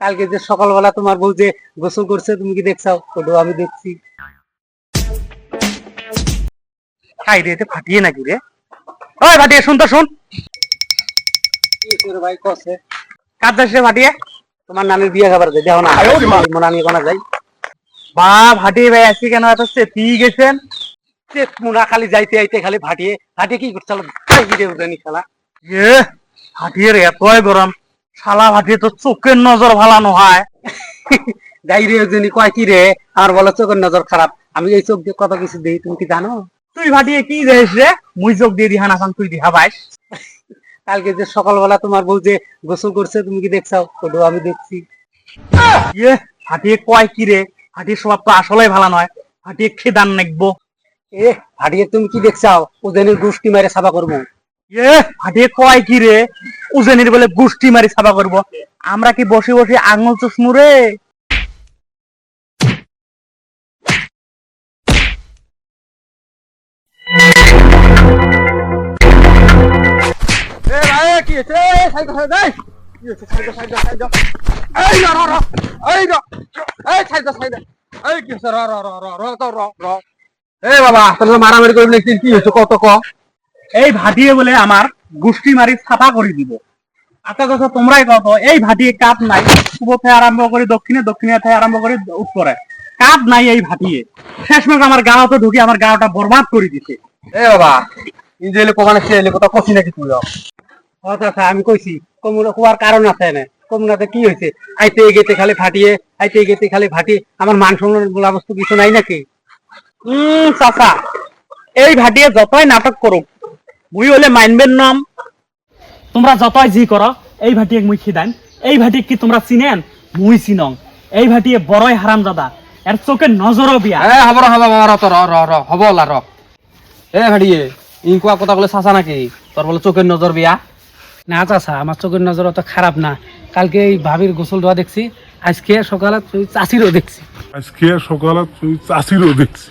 কালকে যে সকালবেলা তোমার বউ যে গোসল করছে তুমি কি দেখছাও? ওটাও আমি দেখছি। খাই রে ফাটিয়ে নাকি রে? ওই ফাটিয়ে শুন তো শুন। ভাই কছে কাজ যাস রে ফাটিয়ে? তোমার নানির বিয়ে খাবার দে দেখো না। মনে আমি কোনা যাই। বা ফাটিয়ে ভাই আজকে কেন এত চেতি গেছেন? সে মুনা খালি যাইতে আইতে খালি ফাটিয়ে ফাটিয়ে কি করছাল খেলা এ ফাটিয়ে রে এতই গরম। শালা ফাটিয়ে তো চোখের নজর ভালানো হয়। কয় কি রে? আমার বলো চোখের নজর খারাপ। আমি এই চোখ দিয়ে কত কিছু দেই তুমি কি জানো? তুই কি রে? মুই চোখ দিয়ে দিহা না তুই দিহা কালকে যে সকালবেলা তোমার বউ যে গোসল করছে তুমি কি দেখছাও? ওটাও আমি দেখছি। ইয়ে ফাটিয়ে কয় কি রে? ফাটিয়ে স্বভাব তো আসলেই ভালো নয়। খেদান নাকবো। এ ফাটিয়ে তুমি কি দেখছাও? ওজনের গোষ্ঠী মারে সাফা করব। এ কি মারি ছাপা করব। আমরা কি বসে বসে আঙুল চুষমু রে? মারামারি করবি কি কত ক? এই ভাটিয়ে বলে আমার গুষ্টি মারি ছাপা করে দিব। আচ্ছা কথা তোমরাই কত এই ভাটিয়ে কাপ নাই পূর্ব থেকে আরম্ভ করে দক্ষিণে দক্ষিণে থেকে আরম্ভ করে উত্তরে কাপ নাই এই ভাটিয়ে। শেষমেশ আমার গাঁওতে ঢুকে আমার গাঁওটা বরবাদ করে দিছে। এ বাবা কোমানে সে এলে কথা কছি নাকি তুই আচ্ছা আচ্ছা আমি কইছি কমুনা কুয়ার কারণ আছে না কমুনাতে কি হয়েছে আইতে গেতে খালি ফাটিয়ে আইতে গেতে খালি ফাটিয়ে আমার মান সম্মান বলা বস্তু কিছু নাই নাকি? উম চাচা এই ভাটিয়ে যতই নাটক করুক মুই হলে মাইনবেন নাম। তোমরা যতই জি করো এই ভাটিয়ে মুই খিদান এই ভাটিয়ে কি তোমরা চিনেন? মুই চিনং। এই ভাটিয়ে বড়ই হারাম দাদা এর চোখে নজরও বিয়া। এ হব হব র র র র হব ওলা র এ ভাড়িয়ে ইনকুয়া কথা বলে চাচা নাকি? তোর বলে চোখের নজর বিয়া? না চাচা আমার চোখের নজর অত খারাপ না। কালকে এই ভাবির গোসল দেওয়া দেখছি। আজকে সকালে তুই চাষিরও দেখছি। আজকে সকালে তুই চাষিরও দেখছি।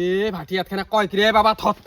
এ ভাটিয়াত খানা কয় কি রে বাবা থত্ত